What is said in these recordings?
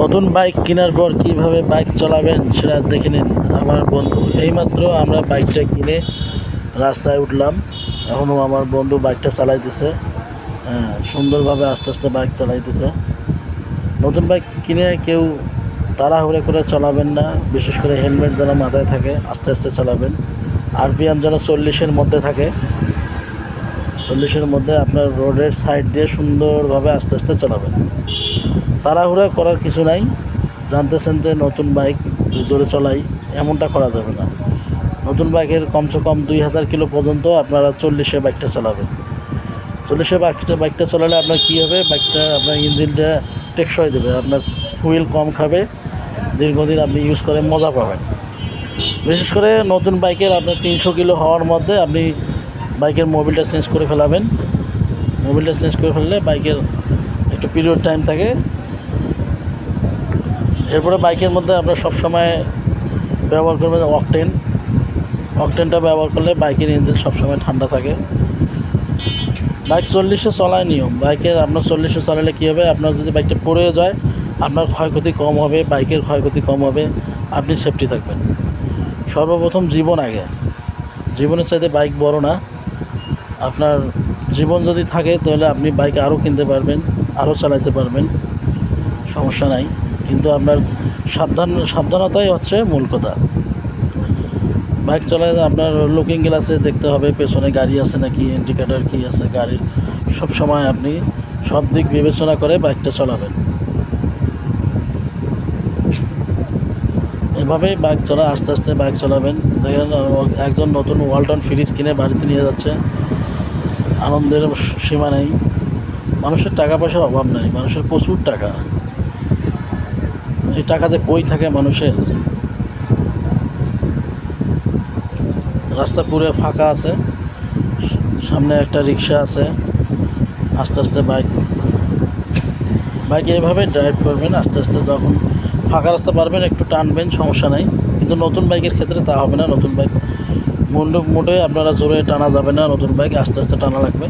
নতুন বাইক কেনার পর কীভাবে বাইক চালাবেন সেটা দেখে নিন। আমার বন্ধু, এইমাত্র আমরা বাইকটা কিনে রাস্তায় উঠলাম। এখনও আমার বন্ধু বাইকটা চালাইতেছে। হ্যাঁ সুন্দরভাবে আস্তে আস্তে বাইক চালাইতেছে। নতুন বাইক কিনে কেউ তাড়াহুড়ে করে চালাবেন না। বিশেষ করে হেলমেট যেন মাথায় থাকে, আস্তে আস্তে চালাবেন। আরপিএম যেন চল্লিশের মধ্যে থাকে। চল্লিশের মধ্যে আপনার রোডের সাইড দিয়ে সুন্দরভাবে আস্তে আস্তে চালাবেন তাড়াহুড়া করার কিছু নাই। জানতেছেন যে নতুন বাইক জোরে চলাই, এমনটা করা যাবে না। নতুন বাইকের কমসে কম দুই হাজার কিলো পর্যন্ত আপনারা চল্লিশে বাইকটা চালাবেন। চল্লিশে বাইকটা বাইকটা চালালে আপনার কী হবে? বাইকটা আপনার ইঞ্জিনটা টেকসই দেবে, আপনার হুইল কম খাবে, দীর্ঘদিন আপনি ইউজ করে মজা পাবেন। বিশেষ করে নতুন বাইকের আপনার তিনশো কিলো হওয়ার মধ্যে আপনি বাইকের মোবিলটা চেঞ্জ করে ফেলাবেন। মোবিলটা চেঞ্জ করে ফেললে বাইকের একটু পিরিয়ড টাইম থাকে। এরপরে বাইকের মধ্যে আপনার সবসময় ব্যবহার করবেন অকটেন। অকটেনটা ব্যবহার করলে বাইকের ইঞ্জিন সবসময় ঠান্ডা থাকে। বাইক চল্লিশে চলায় নিয়ম। বাইকের আপনার চল্লিশে চালালে কী হবে? আপনার যদি বাইকটা পড়ে যায়, আপনার ক্ষয়ক্ষতি কম হবে, বাইকের ক্ষয়ক্ষতি কম হবে, আপনি সেফটি থাকবেন। সর্বপ্রথম জীবন আগে। জীবনের চাইতে বাইক বড় না। আপনার জীবন যদি থাকে, তাহলে আপনি বাইক আরও কিনতে পারবেন আরও চালাতে পারবেন। সমস্যা নাই। কিন্তু আপনার সাবধান, সাবধানতাই হচ্ছে মূল কথা। বাইক চলায় আপনার লুকিং গ্লাসে দেখতে হবে, পেছনে গাড়ি আছে নাকি ইন্ডিকেটার কী আছে, গাড়ির সব সময় আপনি সব দিক বিবেচনা করে বাইকটা চালাবেন। এভাবেই বাইক চলা, আস্তে আস্তে বাইক চালাবেন। দেখেন, একজন নতুন ওয়ালটন ফ্রিজ কিনে বাড়িতে নিয়ে যাচ্ছে। আনন্দের সীমা নেই। মানুষের টাকা পয়সার অভাব নেই, মানুষের প্রচুর টাকা। এই টাকা যে কই থাকে মানুষের? রাস্তা পুরো ফাঁকা আছে, সামনে একটা রিক্সা আছে, আস্তে আস্তে বাইক। বাইক এইভাবে ড্রাইভ করবেন, আস্তে আস্তে যখন ফাঁকা রাস্তা পারবেন, একটু টানবেন, সমস্যা নাই। কিন্তু নতুন বাইকের ক্ষেত্রে তা হবে না, নতুন বাইক মুন্ডু মোটে আপনারা জোরে টানা যাবে না, নতুন বাইক আস্তে আস্তে টানা লাগবে।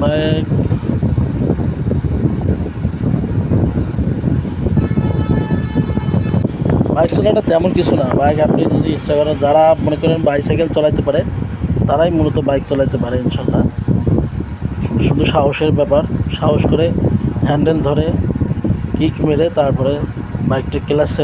বাইক বাইক চালাটা তেমন কিছু না। বাইক আপনি যদি ইচ্ছা করেন যারা মনে করেন বাইসাইকেল চালাতে পারে, তারাই মূলত বাইক চালাতে পারে ইনশাল্লাহ। শুধু সাহসের ব্যাপার, সাহস করে হ্যান্ডেল ধরে কিক মেরে তারপরে বাইকটা ক্লাসে